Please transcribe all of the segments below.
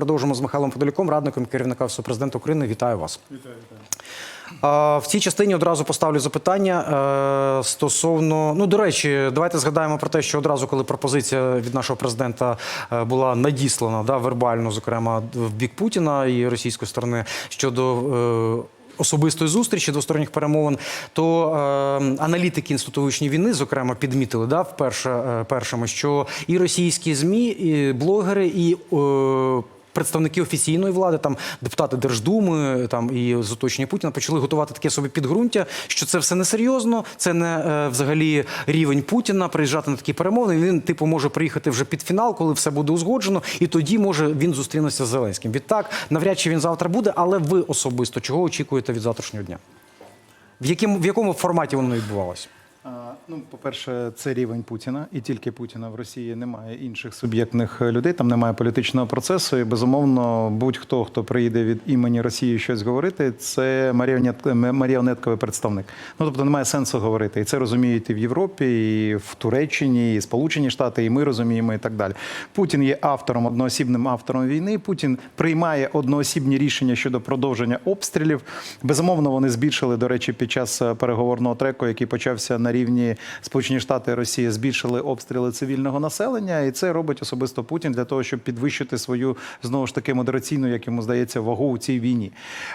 Продовжимо з Михайлом Подоляком, радником керівника президента України. Вітаю вас. Вітаю, В цій частині одразу поставлю запитання е, стосовно. Ну, до речі, давайте згадаємо про те, що одразу, коли пропозиція від нашого президента е, була надіслана, да, вербально, зокрема, в бік Путіна і російської сторони щодо. е, Особистої зустрічі двосторонніх перемовин, то е, аналітики інституту вивчення війни, зокрема, підмітили да, вперше е, першими, що і російські змі, і блогери, і е, представники офіційної влади, там депутати Держдуми, там і з оточення Путіна почали готувати таке собі підґрунтя, що це все несерйозно, це не е, взагалі рівень Путіна приїжджати на такі перемовини. Він типу може приїхати вже під фінал, коли все буде узгоджено, і тоді може він зустрінеться з Зеленським. Відтак, навряд чи він завтра буде, але ви особисто чого очікуєте від завтрашнього дня? В якому в якому форматі воно відбувалося? Ну, по-перше, це рівень Путіна, і тільки Путіна в Росії немає інших суб'єктних людей, там немає політичного процесу. І безумовно, будь-хто, хто приїде від імені Росії щось говорити, це маріонетковий представник. Ну тобто немає сенсу говорити. І це розуміють і в Європі, і в Туреччині, і Сполучені Штати, і ми розуміємо, і так далі. Путін є автором, одноосібним автором війни. Путін приймає одноосібні рішення щодо продовження обстрілів. Безумовно, вони збільшили, до речі, під час е, переговорного треку, який почався на рівні Сполучені Штати і Росія, збільшили обстріли цивільного населення, і це робить особисто Путін для того, щоб підвищити свою знову ж таки модераційну, як йому здається, вагу у цій війні.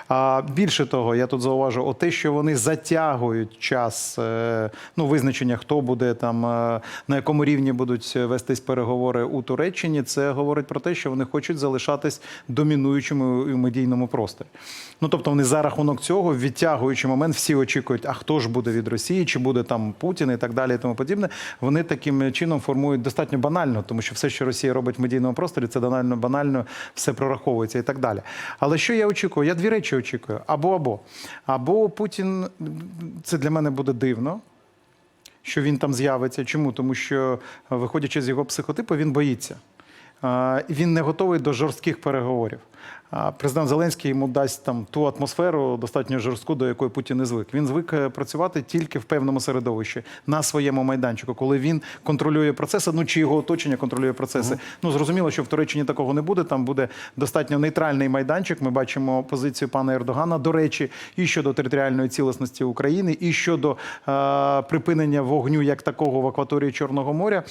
А більше того, я тут зауважу, о те, що вони затягують час е, ну визначення, хто буде там е, на якому рівні будуть вестись переговори у Туреччині. Це говорить про те, що вони хочуть залишатись домінуючими у медійному просторі. Ну тобто вони за рахунок цього, відтягуючи момент, всі очікують, а хто ж буде від Росії, чи буде там Путін і так далі, і тому подібне. Вони таким чином формують достатньо банально, тому що все, що Росія робить в медійному просторі, це банально, банально все прораховується і так далі. Але що я очікую? Я дві речі очікую: або або або Путін це для мене буде дивно. Що він там з'явиться? Чому? Тому що, виходячи з його психотипу, він боїться. Він не готовий до жорстких переговорів. Президент Зеленський йому дасть там ту атмосферу достатньо жорстку, до якої Путін не звик. Він звик е, працювати тільки в певному середовищі на своєму майданчику, коли він контролює процеси, ну чи його оточення контролює процеси. Ну зрозуміло, що в Туреччині такого не буде. Там буде достатньо нейтральний майданчик. Ми бачимо позицію пана Ердогана. До речі, і щодо територіальної цілісності України, і щодо е, припинення вогню як такого в акваторії Чорного моря.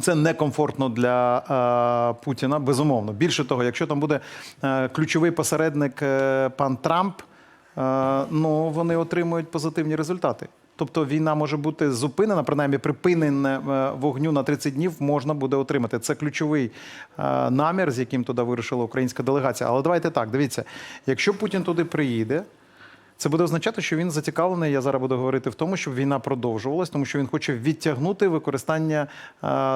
Це некомфортно для е, Путіна, безумовно. Більше того, якщо там буде е, ключовий посередник е, пан Трамп, е, ну вони отримують позитивні результати. Тобто війна може бути зупинена, принаймні припинення е, вогню на 30 днів можна буде отримати. Це ключовий е, намір, з яким туди вирушила українська делегація. Але давайте так, дивіться, якщо Путін туди приїде. Це буде означати, що він зацікавлений. Я зараз буду говорити в тому, щоб війна продовжувалась, тому що він хоче відтягнути використання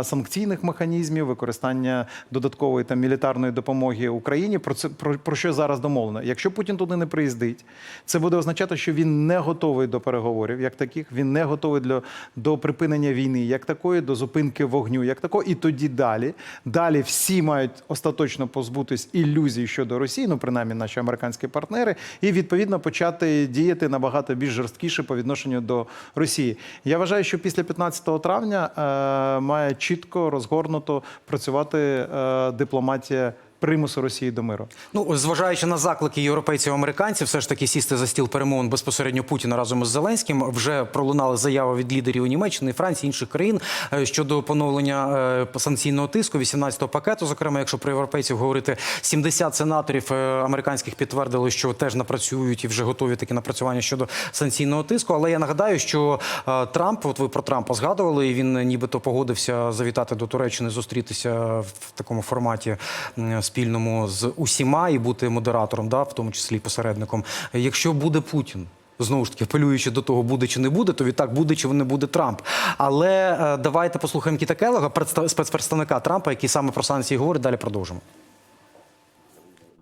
санкційних механізмів, використання додаткової там мілітарної допомоги Україні. Про це про, про що зараз домовлено. Якщо Путін туди не приїздить, це буде означати, що він не готовий до переговорів, як таких. Він не готовий для до припинення війни, як такої, до зупинки вогню, як такого. І тоді далі. Далі всі мають остаточно позбутись ілюзій щодо Росії, ну принаймні наші американські партнери, і відповідно почати діяти набагато більш жорсткіше по відношенню до Росії. Я вважаю, що після 15 травня е, має чітко розгорнуто працювати е, дипломатія примусу Росії до миру. Ну, зважаючи на заклики європейців американців, все ж таки сісти за стіл перемовин безпосередньо Путіна разом із Зеленським. Вже пролунали заяви від лідерів Німеччини, Франції, інших країн е, щодо поновлення е, санкційного тиску 18-го пакету. Зокрема, якщо про європейців говорити, 70 сенаторів е, американських підтвердили, що теж напрацюють і вже готові такі напрацювання щодо санкційного тиску. Але я нагадаю, що Трамп, от ви про Трампа згадували, і він нібито погодився завітати до Туреччини, зустрітися в такому форматі м, спільному з усіма і бути модератором, да, в тому числі посередником. Якщо буде Путін. Знову ж таки, апелюючи до того, буде чи не буде, то відтак буде чи не буде Трамп. Але е, давайте послухаємо Кіта Келлога, спецпредставника Трампа, який саме про санкції говорить. Далі продовжимо.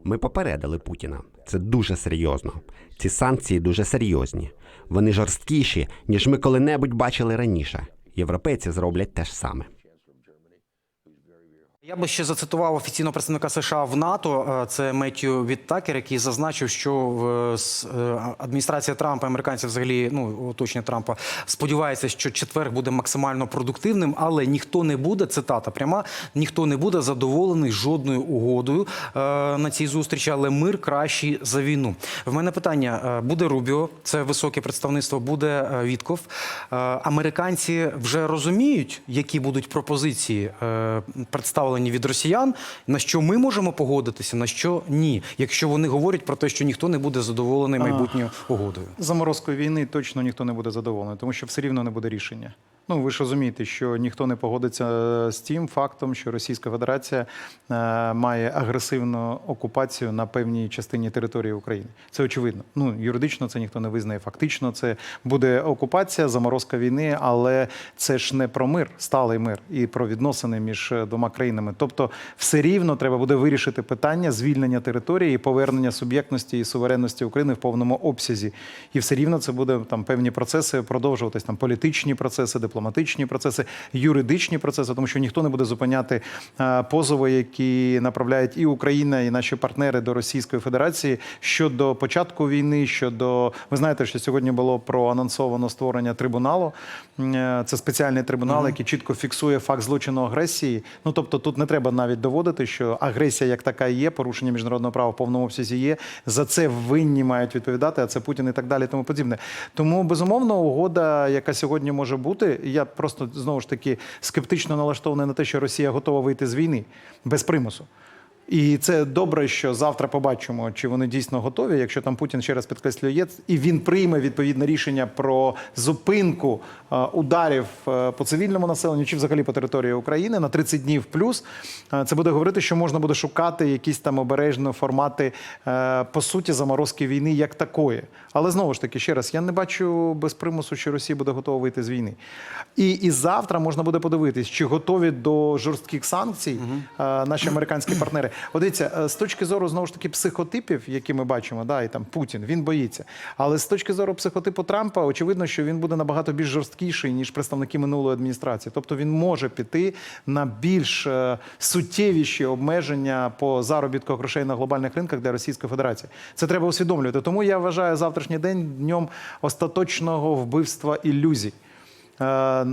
Ми попередили Путіна. Це дуже серйозно. Ці санкції дуже серйозні. Вони жорсткіші, ніж ми коли-небудь бачили раніше. Європейці зроблять те ж саме. Я би ще зацитував офіційного представника США в НАТО. е, Це Меттью Віттакер, який зазначив, що с- е, адміністрація Трампа, американці взагалі, ну оточення Трампа, сподівається, що четвер буде максимально продуктивним, але ніхто не буде. Цитата пряма: ніхто не буде задоволений жодною угодою е, на цій зустрічі, але мир кращий за війну. В мене питання: е, буде Рубіо, це високе представництво, буде е, Вітков. Е, Американці вже розуміють, які будуть пропозиції е, представлені від росіян, на що ми можемо погодитися, на що ні, якщо вони говорять про те, що ніхто не буде задоволений майбутньою угодою. Заморозкою війни точно ніхто не буде задоволений, тому що все рівно не буде рішення. Ну ви ж розумієте, що ніхто не погодиться е, з тим фактом, що Російська Федерація е, має агресивну окупацію на певній частині території України. Це очевидно. Ну юридично це ніхто не визнає. Фактично, це буде окупація, заморозка війни, але це ж не про мир, сталий мир і про відносини між е, двома країнами. Тобто, все рівно треба буде вирішити питання звільнення території і повернення суб'єктності і суверенності України в повному обсязі. І все рівно це буде там певні процеси продовжуватись, там політичні процеси, дипломатичні процеси, юридичні процеси, тому що ніхто не буде зупиняти е, позови, які направляють і Україна, і наші партнери до Російської Федерації щодо початку війни. Щодо ви знаєте, що сьогодні було проанонсовано створення трибуналу. Е, Це спеціальний трибунал, який чітко фіксує факт злочину агресії. Ну тобто, тут не треба навіть доводити, що агресія як така є, порушення міжнародного права в повному обсязі є. За це винні мають відповідати, а це Путін і так далі, тому подібне. Тому безумовно угода, яка сьогодні може бути, я просто знову ж таки скептично налаштований на те, що Росія готова вийти з війни без примусу. І це добре, що завтра побачимо, чи вони дійсно готові. Якщо там Путін ще раз підкреслює, і він прийме відповідне рішення про зупинку е, ударів е, по цивільному населенню чи взагалі по території України на 30 днів плюс. е, Це буде говорити, що можна буде шукати якісь там обережні формати по суті заморозки війни як такої. Але знову ж таки, ще раз, я не бачу без примусу, що Росія буде готова вийти з війни. І, і завтра можна буде подивитись, чи готові до жорстких санкцій наші американські партнери. От дивіться, е, з точки зору знову ж таки психотипів, які ми бачимо, да, і там Путін, він боїться. Але з точки зору психотипу Трампа, очевидно, що він буде набагато більш жорсткіший, ніж представники минулої адміністрації. Тобто він може піти на більш е, суттєвіші обмеження по заробітку грошей на глобальних ринках для Російської Федерації. Це треба усвідомлювати. Тому я вважаю завтрашній день днем остаточного вбивства ілюзій. Е,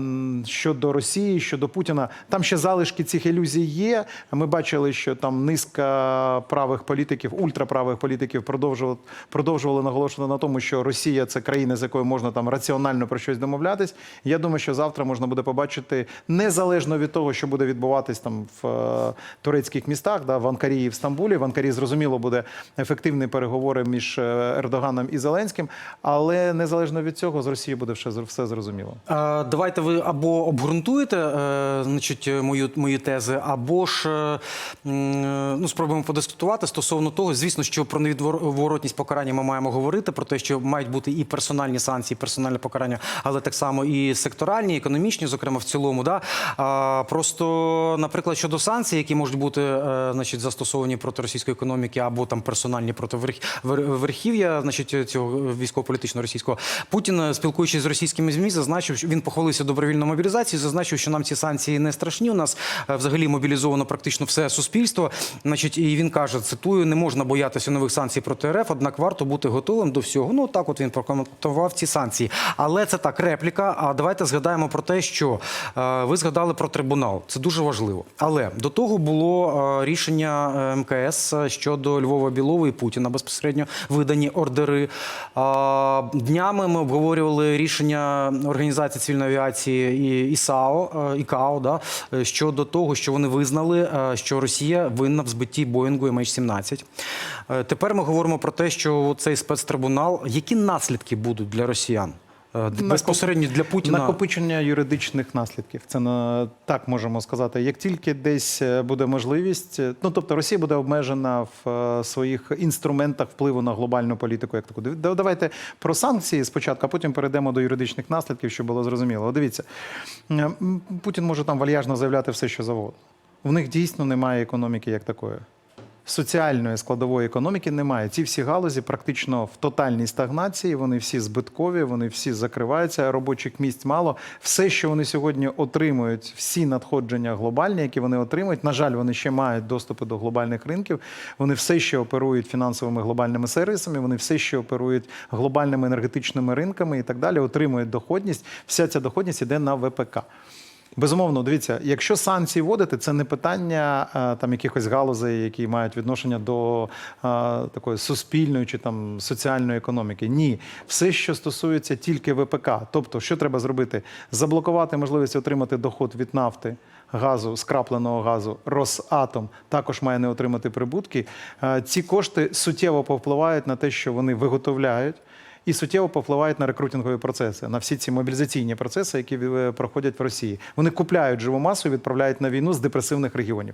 Щодо Росії, щодо Путіна, там ще залишки цих ілюзій є. Ми бачили, що там низка правих політиків, ультраправих політиків продовжували, продовжували наголошувати на тому, що Росія це країна, з якою можна там раціонально про щось домовлятись. Я думаю, що завтра можна буде побачити незалежно від того, що буде відбуватись там в е, турецьких містах, да, в Анкарі і в Стамбулі. В Анкарі зрозуміло буде ефективні переговори між е, Ердоганом і Зеленським, але незалежно від цього з Росії буде все, все зрозуміло. Давайте ви або обґрунтуєте е, значить, мою, мої тези, або ж е, е, ну, спробуємо подискутувати стосовно того, звісно, що про невідворотність покарання ми маємо говорити, про те, що мають бути і персональні санкції, і персональне покарання, але так само і секторальні, і економічні, зокрема в цілому. Да? А, просто, наприклад, щодо санкцій, які можуть бути значить, застосовані проти російської економіки, або там персональні проти верх, верхів'я, значить, цього військово-політичного російського, Путін, спілкуючись з російськими ЗМІ, зазначив, що він похвалився добровільною мобілізацією, зазначив, що нам ці санкції не страшні. У нас е, взагалі мобілізовано практично все суспільство. Значить, і він каже: цитую: не можна боятися нових санкцій проти РФ, однак варто бути готовим до всього. Ну так, от він прокоментував ці санкції. Але це так, репліка. А давайте згадаємо про те, що е, ви згадали про трибунал. Це дуже важливо. Але до того було е, рішення МКС щодо Львова Білова і Путіна безпосередньо видані ордери. Днями ми обговорювали рішення організації цивільної авіації і ІСАО, і ІКАО, да, е, щодо того, що вони визнали, е, що Росія винна в збитті Боїнгу MH17. Е, Тепер ми говоримо про те, що цей спецтрибунал, які наслідки будуть для росіян? Е, Безпосередньо для Путіна. Накопичення юридичних наслідків. Це на так можемо сказати. Як тільки десь е, буде можливість, е, ну тобто Росія буде обмежена в своїх інструментах впливу на глобальну політику, як таку. Да- Давайте про санкції спочатку, а потім перейдемо до юридичних наслідків, щоб було зрозуміло. Дивіться, Путін може там вальяжно заявляти все, що завгодно. В них дійсно немає економіки як такої. Соціальної складової економіки немає. Ці всі галузі практично в тотальній стагнації. Вони всі збиткові, вони всі закриваються. Робочих місць мало. Все, що вони сьогодні отримують, всі надходження глобальні, які вони отримують. На жаль, вони ще мають доступи до глобальних ринків. Вони все ще оперують фінансовими глобальними сервісами. Вони все ще оперують глобальними енергетичними ринками і так далі. Отримують доходність. Вся ця доходність іде на ВПК. Безумовно, дивіться, якщо санкції вводити, це не питання е, там якихось галузей, які мають відношення до е, такої суспільної чи там соціальної економіки. Ні, все, що стосується тільки ВПК. Тобто, що треба зробити? Заблокувати можливість отримати доход від нафти. Газу, скрапленого газу, Росатом також має не отримати прибутки. Е, Ці кошти суттєво повпливають на те, що вони виготовляють, і суттєво повпливають на рекрутингові процеси, на всі ці мобілізаційні процеси, які е, проходять в Росії. Вони купляють живу масу і відправляють на війну з депресивних регіонів.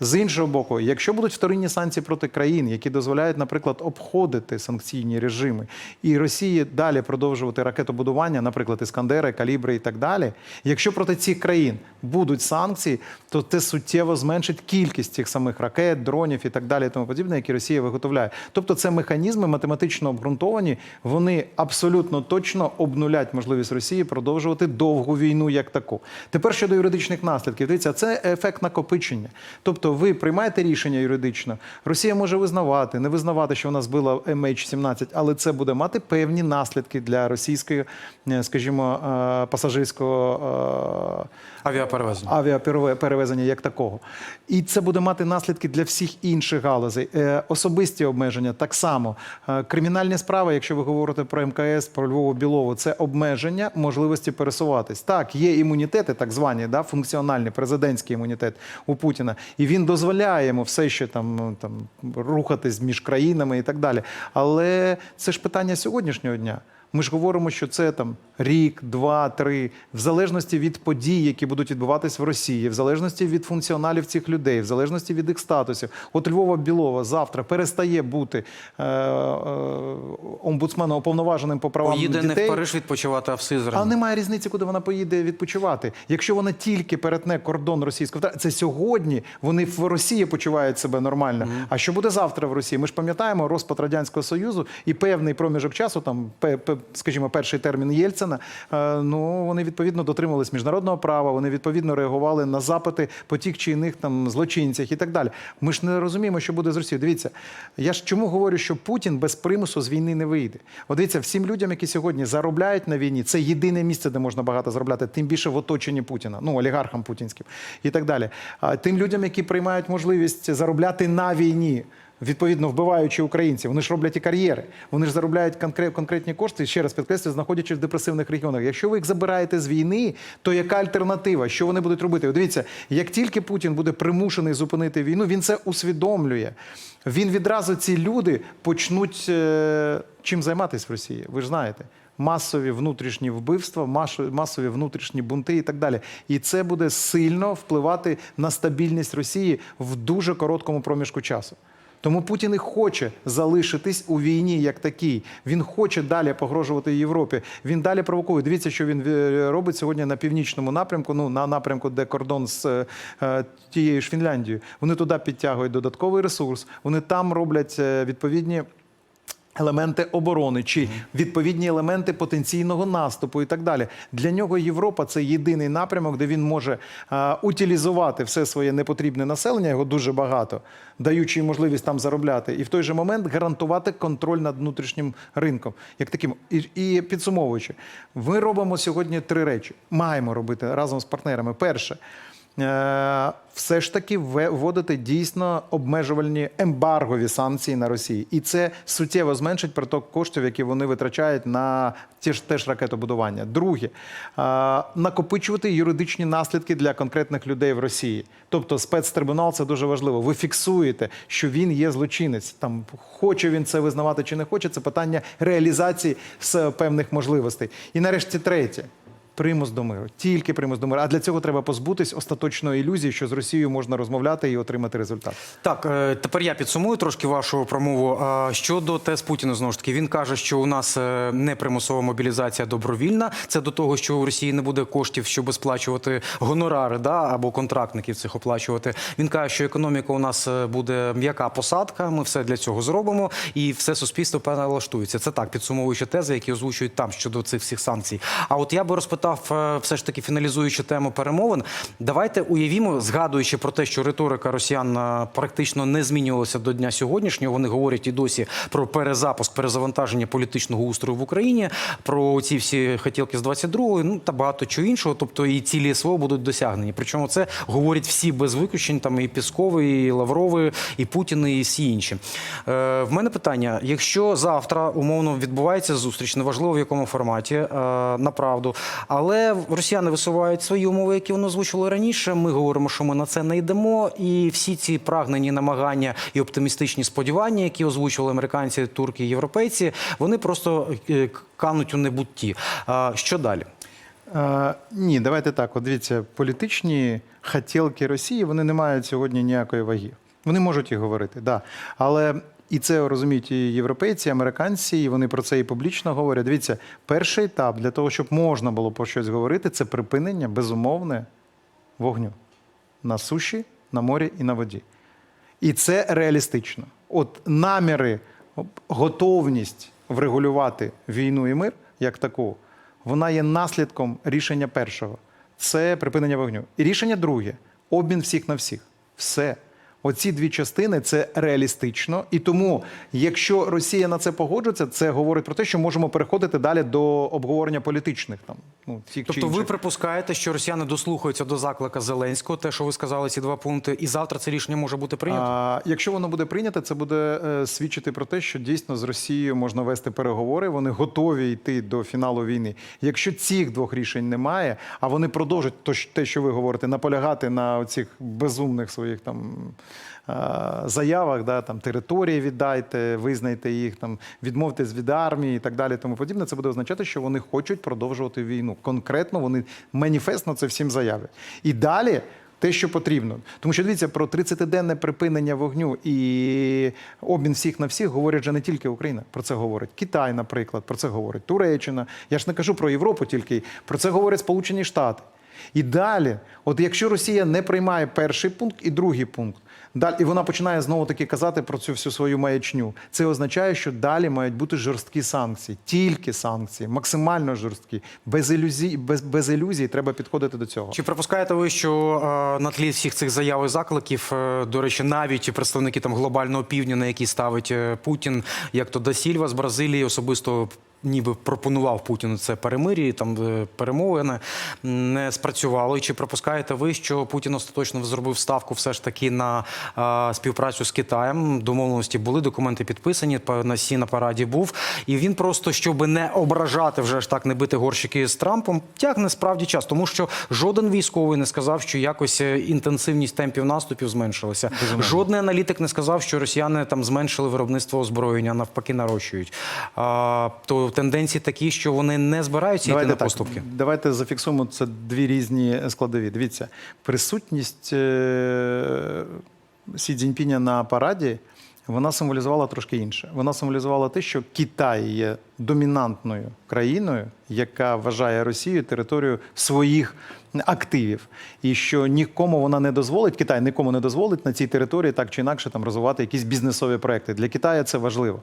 З іншого боку, якщо будуть вторинні санкції проти країн, які дозволяють, наприклад, обходити санкційні режими, і Росії далі продовжувати ракетобудування, наприклад, іскандери, калібри і так далі. Якщо проти цих країн будуть санкції, то це суттєво зменшить кількість цих самих ракет, дронів і так далі, тому подібне, які Росія виготовляє. Тобто, це механізми математично обґрунтовані. Вони абсолютно точно обнулять можливість Росії продовжувати довгу війну як таку. Тепер щодо юридичних наслідків, дивіться, це ефект накопичення. Тобто, ви приймаєте рішення юридично. Росія може визнавати, не визнавати, що вона збила MH17, але це буде мати певні наслідки для російської, е, скажімо, е, пасажирського. е, Авіаперевезення. авіаперевезення як такого. І це буде мати наслідки для всіх інших галузей. Особисті обмеження так само. Кримінальні справи, якщо ви говорите про МКС, про Львову Білову, це обмеження можливості пересуватись. Так, є імунітети, так звані, да, функціональний президентський імунітет у Путіна, і він дозволяє йому все ще там, ну, там рухатись між країнами і так далі. Але це ж питання сьогоднішнього дня. Ми ж говоримо, що це там рік, два, три, в залежності від подій, які будуть відбуватись в Росії, в залежності від функціоналів цих людей, в залежності від їх статусів. От Львова Білова завтра перестає бути е, е, омбудсменом уповноваженим по правам Поїде не дітей. в Париж відпочивати, а в Сизрань. А немає різниці, куди вона поїде відпочивати. Якщо вона тільки перетне кордон російського це сьогодні вони в Росії почувають себе нормально. А що буде завтра в Росії? Ми ж пам'ятаємо розпад радянського союзу і певний проміжок часу, там скажімо, перший термін Єльцина. е, Ну вони відповідно дотримувались міжнародного права, вони відповідно реагували на запити по тих чи іних там злочинцях і так далі. Ми ж не розуміємо, що буде з Росією. Дивіться, я ж чому говорю, що Путін без примусу з війни не вийде. От дивіться, всім людям, які сьогодні заробляють на війні, це єдине місце, де можна багато заробляти, тим більше в оточенні Путіна, ну олігархам путінським і так далі. А тим людям, які приймають можливість заробляти на війні. Відповідно, вбиваючи українців, вони ж роблять і кар'єри. Вони ж заробляють конкрет, конкретні кошти, ще раз підкреслюю, знаходячись в депресивних регіонах. Якщо ви їх забираєте з війни, то яка альтернатива? Що вони будуть робити? Дивіться, як тільки Путін буде примушений зупинити війну, він це усвідомлює. Він відразу ці люди почнуть е, чим займатися в Росії. Ви ж знаєте. Масові внутрішні вбивства, масові внутрішні бунти і так далі. І це буде сильно впливати на стабільність Росії в дуже короткому проміжку часу. Тому Путін і хоче залишитись у війні як такий. Він хоче далі погрожувати Європі. Він далі провокує. Дивіться, що він е, робить сьогодні на північному напрямку. Ну на напрямку, де кордон з е, е, тією ж Фінляндією. Вони туди підтягують додатковий ресурс. Вони там роблять відповідні. Елементи оборони чи відповідні елементи потенційного наступу і так далі. Для нього Європа це єдиний напрямок, де він може а, утилізувати все своє непотрібне населення, його дуже багато, даючи їм можливість там заробляти, і в той же момент гарантувати контроль над внутрішнім ринком. Як таким і, і підсумовуючи, ми робимо сьогодні три речі. Маємо робити разом з партнерами. Перше. Е, все ж таки вводити дійсно обмежувальні ембаргові санкції на Росії, і це суттєво зменшить приток коштів, які вони витрачають на ті ж теж ракетобудування. Друге, е, накопичувати юридичні наслідки для конкретних людей в Росії. Тобто спецтрибунал це дуже важливо. Ви фіксуєте, що він є злочинець. Там хоче він це визнавати чи не хоче. Це питання реалізації з певних можливостей. І нарешті третє. Примус до миру, тільки примус до миру. А для цього треба позбутись остаточної ілюзії, що з Росією можна розмовляти і отримати результат. Так, е, тепер я підсумую трошки вашу промову. Щодо тез Путіна, знову ж таки, він каже, що у нас е, не примусова мобілізація добровільна. Це до того, що у Росії не буде коштів, щоб сплачувати гонорари, да, або контрактників цих оплачувати. Він каже, що економіка у нас е, буде м'яка посадка. Ми все для цього зробимо, і все суспільство перелаштується. Це так, підсумовуючи тези, які озвучують там щодо цих всіх санкцій. А от я би розпитав, е, все ж таки фіналізуючи тему перемовин, давайте уявімо, згадуючи про те, що риторика росіян е, практично не змінювалася до дня сьогоднішнього. Вони говорять і досі про перезапуск, перезавантаження політичного устрою в Україні, про ці всі хотілки з 22-ї, ну та багато чого іншого. Тобто і цілі СВО будуть досягнені. Причому це говорять всі без виключень, там і Пісковий, і Лавровий, і Путін, і всі інші. Е, в мене питання: якщо завтра умовно відбувається зустріч, неважливо в якому форматі, е, направду, але росіяни висувають свої умови, які вони озвучували раніше. Ми говоримо, що ми на це не йдемо, і всі ці прагнені намагання і оптимістичні сподівання, які озвучували американці, турки, європейці, вони просто е, кануть у небутті. Що далі? Е, ні, давайте так. От дивіться, політичні хотілки Росії вони не мають сьогодні ніякої ваги. Вони можуть і говорити, да. Але і це розуміють і європейці, і американці, і вони про це і публічно говорять. Дивіться, перший етап для того, щоб можна було про щось говорити, це припинення безумовне вогню на суші, на морі і на воді. І це реалістично. От наміри, готовність врегулювати війну і мир як таку, вона є наслідком рішення першого. Це припинення вогню. І рішення друге обмін всіх на всіх. Все. Оці дві частини це реалістично. І тому, якщо Росія на це погоджується, це говорить про те, що можемо переходити далі до обговорення політичних там ну тих чи Тобто ви припускаєте, що росіяни дослухаються до заклика Зеленського, те, що ви сказали, ці два пункти, і завтра це рішення може бути прийнято? А, якщо воно буде прийнято, це буде е, свідчити про те, що дійсно з Росією можна вести переговори. Вони готові йти до фіналу війни. Якщо цих двох рішень немає, а вони продовжать то, те, що ви говорите, наполягати на цих безумних своїх там. Е, Заявах, да, там території віддайте, визнайте їх, там відмовтесь від армії і так далі. Тому подібне. Це буде означати, що вони хочуть продовжувати війну. Конкретно вони маніфестно це всім заявлять. І далі те, що потрібно. Тому що дивіться про 30-денне припинення вогню і обмін всіх на всіх говорять вже не тільки Україна. Про це говорить Китай, наприклад, про це говорить Туреччина. Я ж не кажу про Європу, тільки про це говорять Сполучені Штати. І далі, от якщо Росія не приймає перший пункт і другий пункт, далі і вона починає знову таки казати про цю всю свою маячню. Це означає, що далі мають бути жорсткі санкції, тільки санкції, максимально жорсткі, без ілюзій, без, без ілюзій треба підходити до цього. Чи припускаєте ви, що е, на тлі всіх цих заяв і закликів, е, до речі, навіть представники там глобального півдня, на який ставить е, Путін, як то Дасільва з Бразилії, особисто ніби пропонував Путіну це перемир'я, там е, перемовини не спрацювало. І чи припускаєте ви, що Путін остаточно зробив ставку все ж таки на е, співпрацю з Китаєм? Домовленості були, документи підписані. на сі на параді був, і він просто щоб не ображати вже ж так, не бити горщики з Трампом, тягне справді час, тому що жоден військовий не сказав, що якось е, інтенсивність темпів наступів зменшилася. Жодний аналітик не сказав, що росіяни там зменшили виробництво озброєння, навпаки, нарощують. А, то тенденції такі, що вони не збираються йти на так, поступки. Давайте зафіксуємо це дві різні складові. Дивіться, присутність е, Сі Цзіньпіня на параді вона символізувала трошки інше. Вона символізувала те, що Китай є домінантною країною, яка вважає Росію територією своїх активів, і що нікому вона не дозволить, Китай нікому не дозволить на цій території так чи інакше там розвивати якісь бізнесові проекти. Для Китаю це важливо.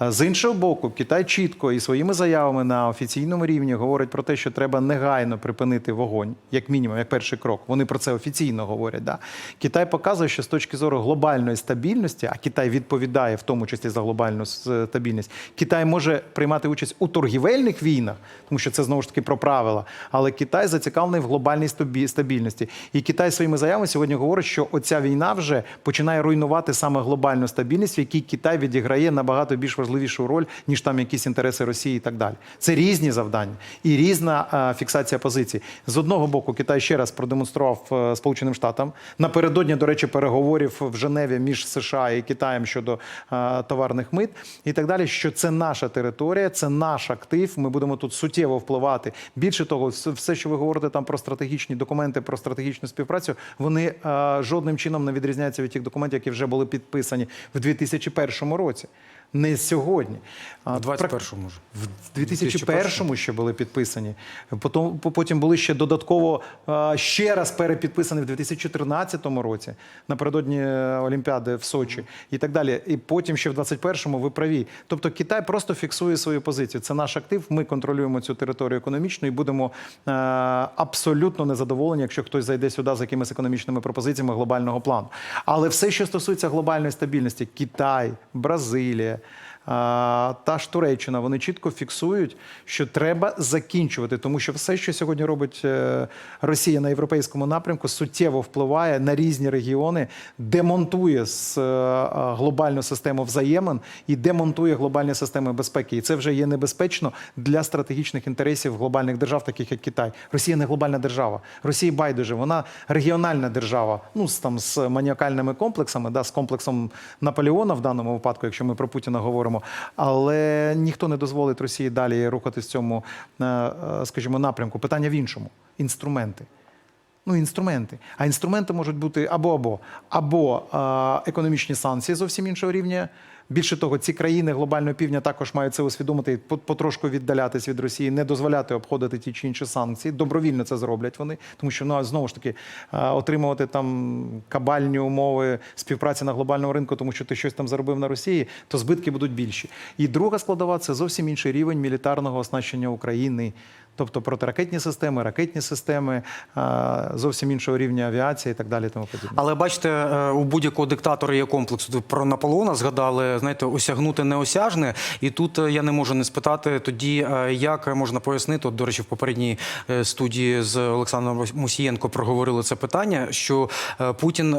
З іншого боку, Китай чітко і своїми заявами на офіційному рівні говорить про те, що треба негайно припинити вогонь, як мінімум, як перший крок. Вони про це офіційно говорять. Да. Китай показує, що з точки зору глобальної стабільності, а Китай відповідає в тому числі за глобальну стабільність, Китай може приймати участь у торгівельних війнах, тому що це знову ж таки про правила. Але Китай зацікавлений в глобальній стабільності. І Китай своїми заявами сьогодні говорить, що оця війна вже починає руйнувати саме глобальну стабільність, в якій Китай відіграє набагато більш важливішу роль, ніж там якісь інтереси Росії і так далі. Це різні завдання і різна е, фіксація позицій. З одного боку, Китай ще раз продемонстрував е, Сполученим Штатам напередодні, до речі, переговорів в Женеві між США і Китаєм щодо е, товарних мит і так далі. Що це наша територія, це наш актив. Ми будемо тут суттєво суттєво впливати. Більше того, все, що ви говорите там про стратегічні документи, про стратегічну співпрацю, вони е, жодним чином не відрізняються від тих документів, які вже були підписані в 2001 році. Не сьогодні. А, В 21-му може. в 2001-му ще були підписані. Потім, потім були ще додатково ще раз перепідписані в 2014 році напередодні е, Олімпіади в Сочі і так далі. І потім ще в 21-му ви праві. Тобто Китай просто фіксує свою позицію. Це наш актив. Ми контролюємо цю територію економічно і будемо е, абсолютно незадоволені, якщо хтось зайде сюди з якимись економічними пропозиціями глобального плану. Але все, що стосується глобальної стабільності, Китай, Бразилія. Та ж Туреччина, вони чітко фіксують, що треба закінчувати, тому що все, що сьогодні робить е, Росія на європейському напрямку, суттєво впливає на різні регіони, демонтує е, е, глобальну систему взаємин і демонтує глобальні системи безпеки. І це вже є небезпечно для стратегічних інтересів глобальних держав, таких як Китай. Росія не глобальна держава. Росія байдуже, вона регіональна держава. Ну з там з маніакальними комплексами, да, з комплексом Наполеона в даному випадку, якщо ми про Путіна говоримо. Але ніхто не дозволить Росії далі рухатись в цьому, е, е, скажімо, напрямку. Питання в іншому інструменти. Ну, інструменти. А інструменти можуть бути або або або е, економічні санкції зовсім іншого рівня. Більше того, ці країни глобального півдня також мають це усвідомити, по- потрошку віддалятись від Росії, не дозволяти обходити ті чи інші санкції. Добровільно це зроблять вони, тому що ну знову ж таки отримувати там кабальні умови співпраці на глобальному ринку, тому що ти щось там заробив на Росії, то збитки будуть більші. І друга складова це зовсім інший рівень мілітарного оснащення України. Тобто протиракетні системи, ракетні системи, зовсім іншого рівня авіації і так далі. Тому подібне. Але бачите, е, у будь-якого диктатора є комплекс. Тут Про Наполеона згадали, знаєте, осягнути неосяжне. І тут е, я не можу не спитати тоді, е, як можна пояснити. От, до речі, в попередній студії з Олександром Мусієнко проговорили це питання, що Путін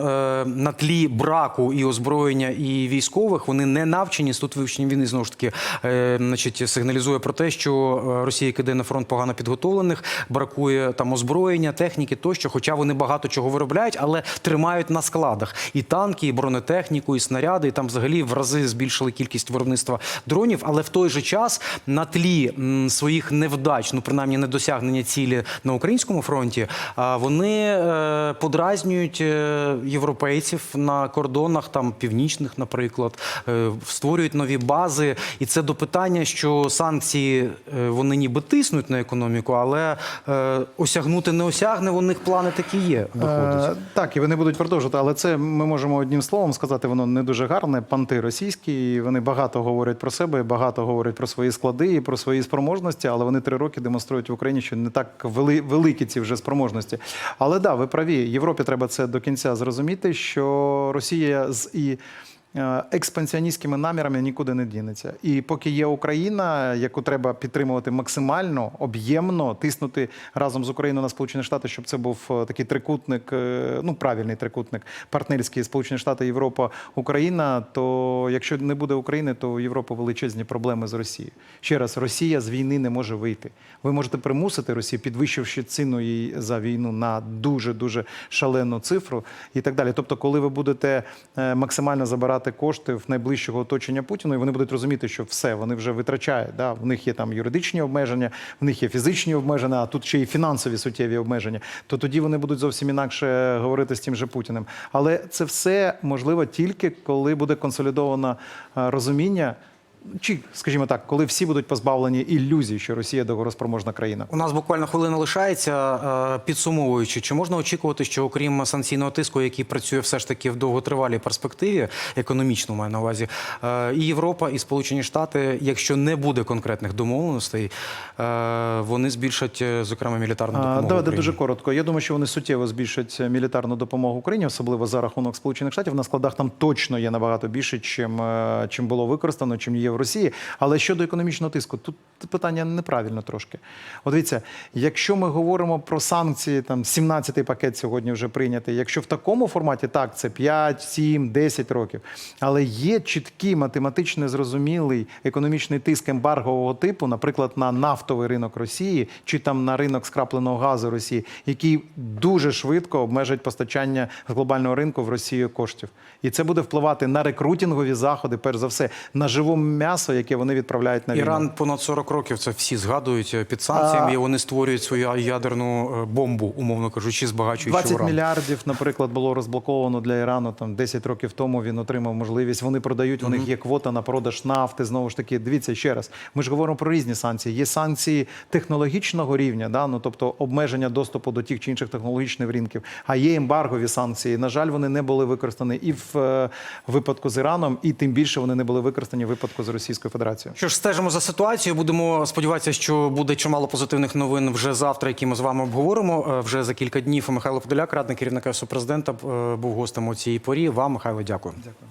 на тлі браку і озброєння, і військових вони не навчені тут вивчені війни знову ж таки, значить, сигналізує про те, що Росія кидає на фронт погано підготовлених, бракує там озброєння, техніки тощо. Хоча вони багато чого виробляють, але тримають на складах і танки, і бронетехніку, і снаряди. І там взагалі в рази збільшили кількість виробництва дронів. Але в той же час на тлі своїх невдач, ну принаймні недосягнення цілі на українському фронті, вони е, подразнюють е, європейців на кордонах, там північних, наприклад, е, створюють нові бази. І це до питання, що санкції вони ніби тиснуть на економіку, але е, осягнути не осягне, у них плани такі є. Виходить. Е, так, і вони будуть продовжувати, але це ми можемо одним словом сказати, воно не дуже гарне. Панти російські, і вони багато говорять про себе, багато говорять про свої склади і про свої спроможності, але вони три роки демонструють в Україні, що не так вели, великі ці вже спроможності. Але да, ви праві, Європі треба це до кінця зрозуміти, що Росія з і. Е, Експансіоністськими намірами нікуди не дінеться. І поки є Україна, яку треба підтримувати максимально, об'ємно, тиснути разом з Україною на Сполучені Штати, щоб це був е, такий трикутник, е, ну правильний трикутник, партнерський Сполучені Штати, Європа, Україна. То якщо не буде України, то у величезні проблеми з Росією. Ще раз, Росія з війни не може вийти. Ви можете примусити Росію, підвищивши ціну їй за війну на дуже дуже шалену цифру і так далі. Тобто, коли ви будете максимально забирати кошти в найближчого оточення Путіну, і вони будуть розуміти, що все вони вже витрачають. Да? В них є там юридичні обмеження, в них є фізичні обмеження, а тут ще й фінансові суттєві обмеження. То тоді вони будуть зовсім інакше говорити з тим же Путіним. Але це все можливо тільки коли буде консолідовано е, розуміння. Чи, скажімо так, коли всі будуть позбавлені ілюзій, що Росія довгорозпроможна країна. У нас буквально хвилина лишається. Е, Підсумовуючи, чи можна очікувати, що окрім санкційного тиску, який працює все ж таки в довготривалій перспективі, економічно маю на увазі, е, і Європа, і Сполучені Штати, якщо не буде конкретних домовленостей, е, вони збільшать, зокрема, мілітарну допомогу. Давайте дуже коротко. Я думаю, що вони суттєво збільшать мілітарну допомогу Україні, особливо за рахунок Сполучених Штатів. На складах там точно є набагато більше, чим, чим було використано, чим є в Росії. Але щодо економічного тиску, тут питання неправильно трошки. От дивіться, якщо ми говоримо про санкції, там 17-й пакет сьогодні вже прийнятий. Якщо в такому форматі так, це 5, 7, 10 років. Але є чіткий математично зрозумілий економічний тиск ембаргового типу, наприклад, на нафтовий ринок Росії чи там на ринок скрапленого газу Росії, який дуже швидко обмежить постачання з глобального ринку в Росію коштів. І це буде впливати на рекрутингові заходи, перш за все, на живу м'ясо, яке вони відправляють на війну. Іран понад 40 років це всі згадують е, під санкціями. і Вони створюють свою ядерну е, бомбу, умовно кажучи, збагачуючи 20 уран. мільярдів, наприклад, було розблоковано для Ірану. Там 10 років тому він отримав можливість. Вони продають. У них є квота на продаж нафти. Знову ж таки, дивіться ще раз. Ми ж говоримо про різні санкції. Є санкції технологічного рівня, да? ну тобто обмеження доступу до тих чи інших технологічних ринків. А є ембаргові санкції. На жаль, вони не були використані і в е, випадку з Іраном, і тим більше вони не були використані в випадку з Російською Федерацією. Що ж, стежимо за ситуацією. Будемо сподіватися, що буде чимало позитивних новин вже завтра, які ми з вами обговоримо. Е, Вже за кілька днів Михайло Подоляк, радник керівника Офісу президента, е, був гостем у цій порі. Вам, Михайло, дякую. Дякую.